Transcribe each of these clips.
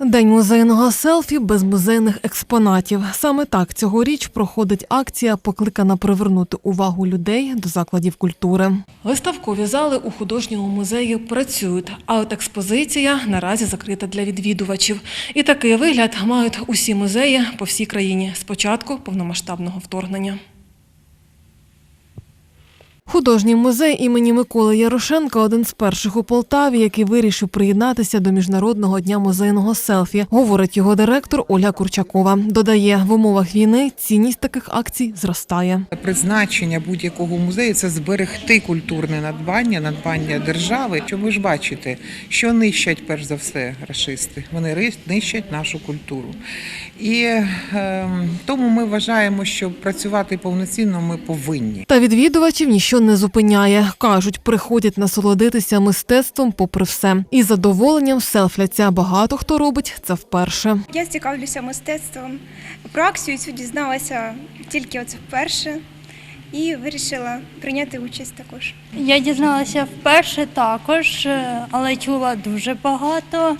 День музейного селфі без музейних експонатів. Саме так цьогоріч проходить акція, покликана привернути увагу людей до закладів культури. Виставкові зали у художньому музеї працюють, а от експозиція наразі закрита для відвідувачів. І такий вигляд мають усі музеї по всій країні з початку повномасштабного вторгнення. Художній музей імені Миколи Ярошенка один з перших у Полтаві, який вирішив приєднатися до міжнародного дня музейного селфі, говорить його директор Ольга Курчакова. Додає, в умовах війни цінність таких акцій зростає. Призначення будь-якого музею це зберегти культурне надбання, надбання держави. Що ви ж бачите, що нищать перш за все рашисти? Вони нищать нашу культуру. І е, тому ми вважаємо, що працювати повноцінно ми повинні. Та відвідувачів ніщо не зупиняє. кажуть, приходять насолодитися мистецтвом попри все. І задоволенням селфляться. Багато хто робить це вперше. Я цікавлюся мистецтвом. Про акцію цю дізналася тільки оце вперше і вирішила прийняти участь також. Я дізналася вперше також, е, але чула дуже багато.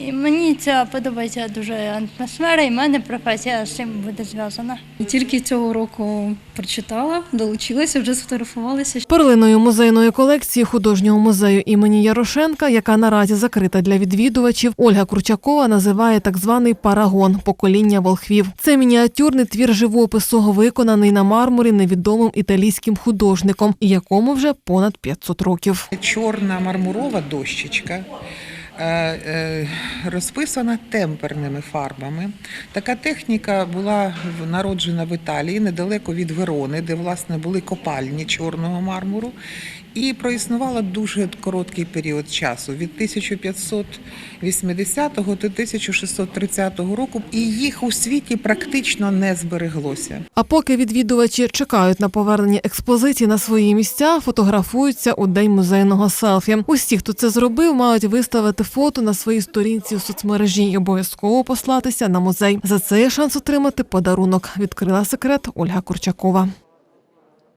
І мені ця подобається дуже атмосфера, і в мене професія з цим буде зв'язана. І Тільки цього року прочитала, долучилася, вже сфотографувалася. Перлиною музейної колекції художнього музею імені Ярошенка, яка наразі закрита для відвідувачів, Ольга Кручакова називає так званий парагон покоління волхвів. Це мініатюрний твір живопису, виконаний на мармурі невідомим італійським художником, і якому вже понад 500 років. Чорна мармурова дощечка. Е, е, Розписана темперними фарбами. Така техніка була народжена в Італії недалеко від Верони, де власне були копальні чорного мармуру, і проіснувала дуже короткий період часу від 1580 до 1630 року, і їх у світі практично не збереглося. А поки відвідувачі чекають на повернення експозиції на свої місця, фотографуються у день музейного селфі. Усі, хто це зробив, мають виставити фото на своїй сторінці у соцмережі і обов'язково послатися на музей. За це є шанс отримати подарунок. Відкрила секрет Ольга Курчакова.